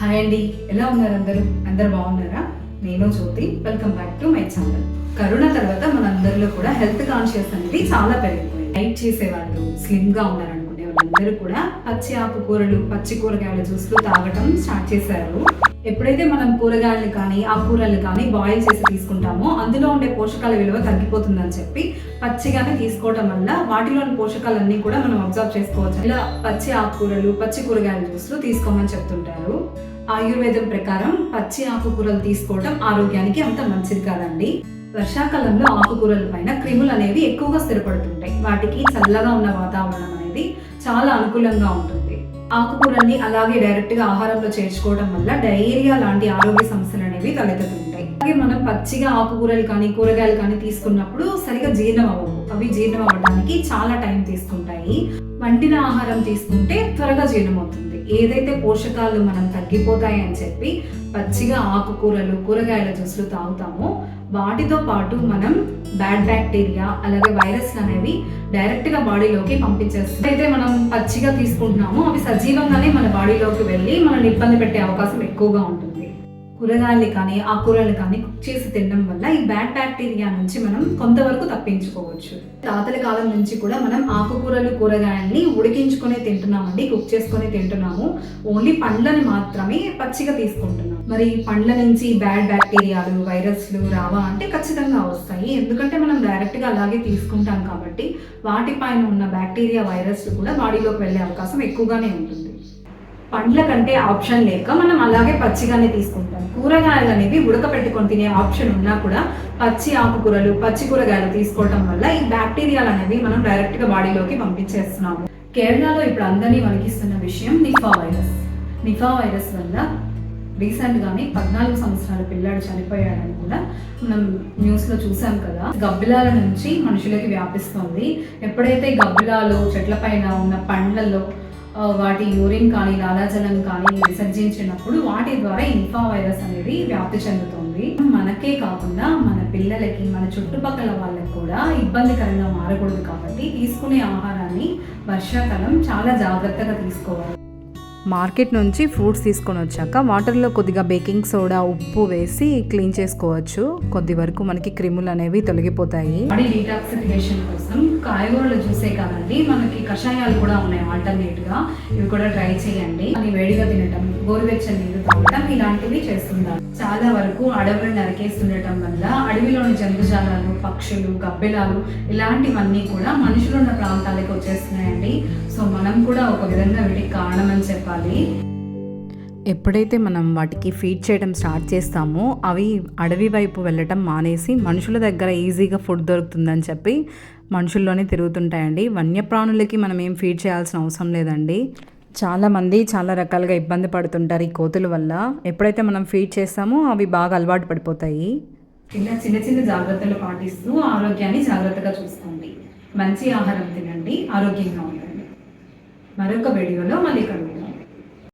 Hi అండి ఎలా ఉన్నారు అందరూ? అందరు బాగున్నారా? నేను Jyothi. Welcome back to my channel corona తర్వాత మన అందరిలో కూడా హెల్త్ కాన్షియస్ అనేది చాలా పెరిగిపోయింది. డైట్ చేసేవాళ్ళు స్లిమ్గా వాళ్ళందరూ కూడా పచ్చి ఆకుకూరలు పచ్చి కూరగాయల జ్యూస్లు తాగటం స్టార్ట్ చేశారు. ఎప్పుడైతే మనం కూరగాయలు కానీ ఆకుకూరలు కానీ బాయిల్ చేసి తీసుకుంటామో అందులో ఉండే పోషకాల విలువ తగ్గిపోతుందని చెప్పి పచ్చిగానే తీసుకోవటం వల్ల వాటిలోని పోషకాలన్నీ కూడా మనం అబ్జర్వ్ చేసుకోవచ్చు. ఇలా పచ్చి ఆకుకూరలు పచ్చి కూరగాయల జ్యూస్లు తీసుకోమని చెప్తుంటారు. ఆయుర్వేదం ప్రకారం పచ్చి ఆకుకూరలు తీసుకోవడం ఆరోగ్యానికి అంత మంచిది కాదండి. వర్షాకాలంలో ఆకుకూరల పైన క్రిములు అనేవి ఎక్కువగా స్థిరపడుతుంటాయి. వాటికి చల్లగా ఉన్న వాతావరణం అనేది చాలా అనుకూలంగా ఉంటుంది. ఆకుకూరల్ని అలాగే డైరెక్ట్గా ఆహారంలో చేర్చుకోవడం వల్ల డయేరియా లాంటి ఆరోగ్య సమస్యలు అనేవి తలెత్తుతుంటాయి. అలాగే మనం పచ్చిగా ఆకుకూరలు కానీ కూరగాయలు కానీ తీసుకున్నప్పుడు సరిగా జీర్ణం అవ్వవు. అవి జీర్ణం అవ్వడానికి చాలా టైం తీసుకుంటాయి. వండిన ఆహారం తీసుకుంటే త్వరగా జీర్ణం అవుతుంది ఏదైతే పోషకాలు మనం తగ్గిపోతాయని చెప్పి పచ్చిగా ఆకుకూరలు కూరగాయల జ్యూస్లు తాగుతామో వాటితో పాటు మనం బ్యాడ్ బ్యాక్టీరియా అలాగే వైరస్ అనేవి డైరెక్ట్గా బాడీలోకి పంపించేస్తాం అయితే మనం పచ్చిగా తీసుకుంటున్నామో అవి సజీవంగానే మన బాడీలోకి వెళ్ళి మనల్ని ఇబ్బంది పెట్టే అవకాశం ఎక్కువగా ఉంటుంది. కూరగాయలు కానీ ఆకుకూరలు కానీ కుక్ చేసి తినడం వల్ల ఈ బ్యాడ్ బ్యాక్టీరియా నుంచి మనం కొంతవరకు తప్పించుకోవచ్చు. తాతల కాలం నుంచి కూడా మనం ఆకుకూరలు కూరగాయల్ని ఉడికించుకొని తింటున్నామండి కుక్ చేసుకొని తింటున్నాము. ఓన్లీ పండ్లను మాత్రమే పచ్చిగా తీసుకుంటున్నాం. మరి పండ్ల నుంచి బ్యాడ్ బ్యాక్టీరియాలు వైరస్లు రావా అంటే ఖచ్చితంగా వస్తాయి. ఎందుకంటే మనం డైరెక్ట్గా అలాగే తీసుకుంటాం కాబట్టి వాటిపైన ఉన్న బ్యాక్టీరియా వైరస్లు కూడా బాడీలోకి వెళ్ళే అవకాశం ఎక్కువగానే ఉంటుంది. పండ్ల కంటే ఆప్షన్ లేక మనం అలాగే పచ్చిగానే తీసుకుంటాం. కూరగాయలు అనేవి ఉడకపెట్టుకొని తినే ఆప్షన్ ఉన్నా కూడా పచ్చి ఆకుకూరలు పచ్చి కూరగాయలు తీసుకోవటం వల్ల ఈ బ్యాక్టీరియాలు అనేవి మనం డైరెక్ట్గా బాడీలోకి పంపించేస్తున్నాము. కేరళలో ఇప్పుడు అందరినీ వణికిస్తున్న విషయం నిఫా వైరస్. నిఫా వైరస్ వల్ల రీసెంట్ గానే పద్నాలుగు సంవత్సరాల పిల్లాడు చనిపోయాడని కూడా మనం న్యూస్లో చూసాం కదా. గబ్బిలాల నుంచి మనుషులకి వ్యాపిస్తుంది. ఎప్పుడైతే గబ్బిలాలు చెట్ల పైన ఉన్న పండ్లలో వాటి యూరిన్ కానీ లాలాజలం కానీ విసర్జించినప్పుడు వాటి ద్వారా ఇన్ఫా వైరస్ అనేది వ్యాప్తి చెందుతుంది. మనకే కాకుండా మన పిల్లలకి మన చుట్టుపక్కల వాళ్ళకి కూడా ఇబ్బందికరంగా మారకూడదు కాబట్టి తీసుకునే ఆహారాన్ని వర్షాకాలం చాలా జాగ్రత్తగా తీసుకోవాలి. మార్కెట్ నుంచి ఫ్రూట్స్ తీసుకొని వచ్చాక వాటర్లో కొద్దిగా బేకింగ్ సోడా ఉప్పు వేసి క్లీన్ చేసుకోవచ్చు. కొద్ది వరకు మనకి క్రిములు అనేవి తొలగిపోతాయి. బాడీ డీటాక్సిఫికేషన్ కోసం కాయగూరలు జ్యూసే కాదండి మనకి కషాయాలు కూడా ఉన్నాయి ఆల్టర్నేట్గా ఇవి కూడా ట్రై చేయండి. అని వేడిగా తినటం గోరువెచ్చని నీరు తాగటం ఇలాంటివి చేస్తుంటారు. చాలా వరకు అడవులను నరికేస్తుండటం వల్ల అడవిలోని జంతుజాలాలు పక్షులు గబ్బెలాలు ఇలాంటివన్నీ కూడా మనుషులున్న ప్రాంతాలకు వచ్చేస్తున్నాయండి. సో మనం కూడా ఒక విధంగా వీటికి కారణం అని చెప్పాలి. ఎప్పుడైతే మనం వాటికి ఫీడ్ చేయడం స్టార్ట్ చేస్తామో అవి అడవి వైపు వెళ్ళటం మానేసి మనుషుల దగ్గర ఈజీగా ఫుడ్ దొరుకుతుందని చెప్పి మనుషుల్లోనే తిరుగుతుంటాయండి. వన్యప్రాణులకి మనం ఏం ఫీడ్ చేయాల్సిన అవసరం లేదండి. చాలామంది చాలా రకాలుగా ఇబ్బంది పడుతుంటారు ఈ కోతుల వల్ల. ఎప్పుడైతే మనం ఫీడ్ చేస్తామో అవి బాగా అలవాటు పడిపోతాయి. ఇలా చిన్న చిన్న జాగ్రత్తలు పాటిస్తూ ఆరోగ్యాన్ని జాగ్రత్తగా చూసుకోండి. మంచి ఆహారం తినండి ఆరోగ్యంగా ఉండండి. మరొక వీడియోలో మళ్ళీ కలుద్దాం.